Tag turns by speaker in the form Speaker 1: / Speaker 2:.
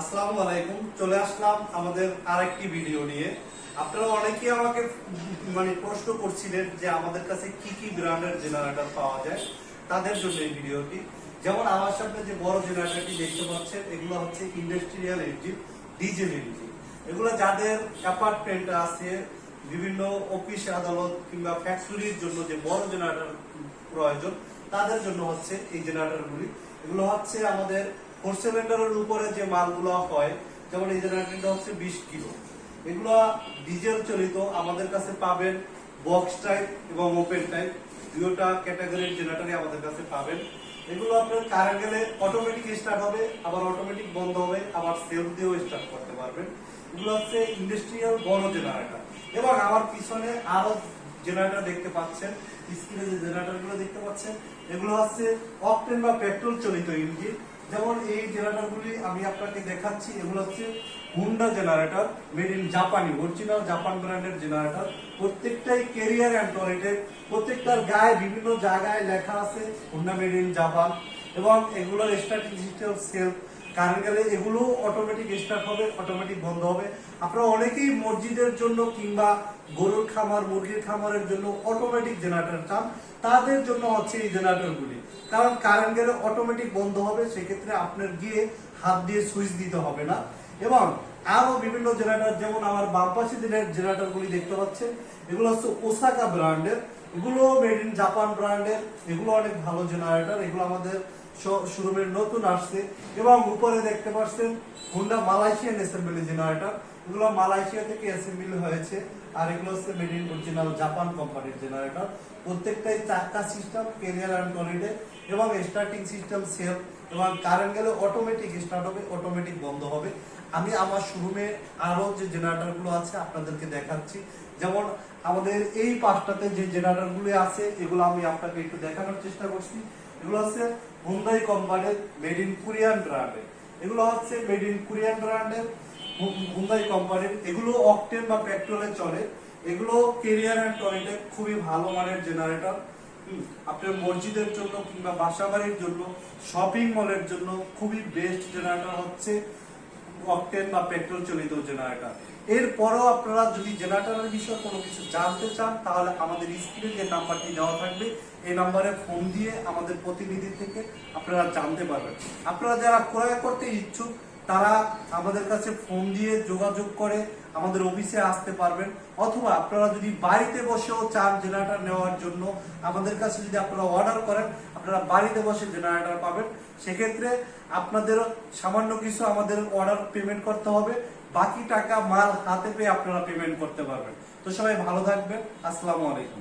Speaker 1: আসসালামু আলাইকুম। চলে আসলাম আমাদের আরেকটি ভিডিও নিয়ে। আপনারা অনেকেই আমাকে মানে প্রশ্ন করছিলেন যে আমাদের কাছে কি কি ব্র্যান্ডের জেনারেটর পাওয়া যায়, তাদের জন্য এই ভিডিওটি। যেমন আমার সামনে যে বড় জেনারেটরটি দেখতে পাচ্ছেন, এগুলো হচ্ছে ইন্ডাস্ট্রিয়াল ইঞ্জিন, ডিজেল ইঞ্জিন। এগুলো যাদের অ্যাপার্টমেন্ট আছে, বিভিন্ন অফিস আদালত কিংবা ফ্যাক্টরির জন্য যে বড় জেনারেটর প্রয়োজন, তাদের জন্য হচ্ছে এই জেনারেটরগুলি। এগুলো হচ্ছে আমাদের ফোর উপরে যে মালগুলো হয়, যেমন এই জেনারেটরটা হচ্ছে বিশ কিলো। এগুলো ডিজেল চালিত, আমাদের কাছে পাবেন বক্স টাইপ এবং ওপেন টাইপ দুটোটা ক্যাটাগরির জেনারেটরই আমাদের কাছে পাবেন। এগুলো আপনার কারেন্ট গেলে অটোমেটিক স্টার্ট হবে, আবার অটোমেটিক বন্ধ হবে, আবার সেলফ দিয়েও স্টার্ট করতে পারবেন। এগুলো হচ্ছে ইন্ডাস্ট্রিয়াল বড় জেনারেটর এবং আমার পিছনে আরও জেনারেটর দেখতে পাচ্ছেন। স্ক্রিনে যে জেনারেটরগুলো দেখতে পাচ্ছেন, এগুলো হচ্ছে অকটেন বা পেট্রোল চালিত ইঞ্জিন যেমন এই জেনারেটরগুলি আমি আপনাকে দেখাচ্ছি, এগুলো হচ্ছে হুন্ডা জেনারেটর মেড ইন জাপানি অরিজিনাল জাপান ব্র্যান্ডের জেনারেটর। প্রত্যেকটাই কেরিয়ার অ্যান্ড টয়লেটের প্রত্যেকটার গায়ে বিভিন্ন জায়গায় লেখা আছে, হুন্ডা মেড ইন জাপান এবং এগুলোর স্টার্টিং ডিজিটাল সেলফ কারেন্ট গেলে এগুলো অটোমেটিক স্টার্ট হবে অটোমেটিক বন্ধ হবে। আপনারা অনেকেই মসজিদের জন্য কিংবা গরুর খামার, মুরগির খামারের জন্য অটোমেটিক জেনারেটর চান। তাদের জন্য হচ্ছে এই জেনারেটরগুলি কারণ কারেন্ট গেলে অটোমেটিক বন্ধ হবে, সেক্ষেত্রে আপনার গিয়ে হাত দিয়ে সুইচ দিতে হবে না। এবং আরও বিভিন্ন জেনারেটর, যেমন আমার বাম পাশে যে জেনারেটর গুলি দেখতে পাচ্ছেন। এগুলো হচ্ছে ওসাকা ব্র্যান্ডের। এগুলো মেড ইন জাপান ব্র্যান্ডের। এগুলো অনেক ভালো জেনারেটর। এগুলো আমাদের শোরুমের নতুন আসছে। এবং উপরে দেখতে পাচ্ছেন হুন্ডা মালয়েশিয়ান অ্যাসেম্বলি জেনারেটর এগুলো মালয়েশিয়া থেকে অ্যাসেম্বলি হয়েছে। আর এগুলো হচ্ছে মেড ইন অরিজিনাল জাপান কোম্পানির জেনারেটর প্রত্যেকটাই চাকা সিস্টেম কেরিয়ার অ্যান্ড টলিডে এবং স্টার্টিং সিস্টেম সেফ এবং কারেন্ট গেলে অটোমেটিক স্টার্ট হবে অটোমেটিক বন্ধ হবে। আমি আমার শোরুমে আরও যে জেনারেটরগুলো আছে আপনাদেরকে দেখাচ্ছি। যেমন আমাদের এই পাঁচটাতে যে জেনারেটরগুলো আছে, এগুলো আমি আপনাকে একটু দেখানোর চেষ্টা করছি। এগুলো হচ্ছে হুন্দাই কোম্পানির মেড ইন কোরিয়ান ব্র্যান্ডের এগুলো হচ্ছে মেড ইন কোরিয়ান ব্র্যান্ডের হুন্দাই কোম্পানির এগুলো অকটেন বা পেট্রোলে চলে। এগুলো কেরিয়ার অ্যান্ড টয়লেটে খুবই ভালো মানের জেনারেটর আপনার মসজিদের জন্য কিংবা বাসা বাড়ির জন্য শপিং মলের জন্য খুবই বেস্ট জেনারেটর হচ্ছে অকটেন বা পেট্রোল চলিত জেনারেটর। এরপরও আপনারা যদি জেনারেটরের বিষয়ে কোনো কিছু জানতে চান, তাহলে আমাদের স্ক্রিনে যে নাম্বারটি দেওয়া থাকবে, এই নাম্বারে ফোন দিয়ে আমাদের প্রতিনিধি থেকে আপনারা জানতে পারবেন। আপনারা যারা ক্রয় করতে ইচ্ছুক তারা আমাদের কাছে ফোন দিয়ে যোগাযোগ করে আমাদের অফিসে আসতে পারবেন। অথবা আপনারা যদি বাড়িতে বসেও চান জেনারেটার নেওয়ার জন্য, আমাদের কাছে যদি আপনারা অর্ডার করেন, আপনারা বাড়িতে বসে জেনারেটার পাবেন। সেক্ষেত্রে আপনাদের সামান্য কিছু আমাদের অর্ডার পেমেন্ট করতে হবে। বাকি টাকা মাল হাতে পেয়ে আপনারা পেমেন্ট করতে পারবেন। তো সবাই ভালো থাকবেন। আসসালামু আলাইকুম।